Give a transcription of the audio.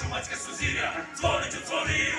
громадське сузір'я дзвонить у дзвони.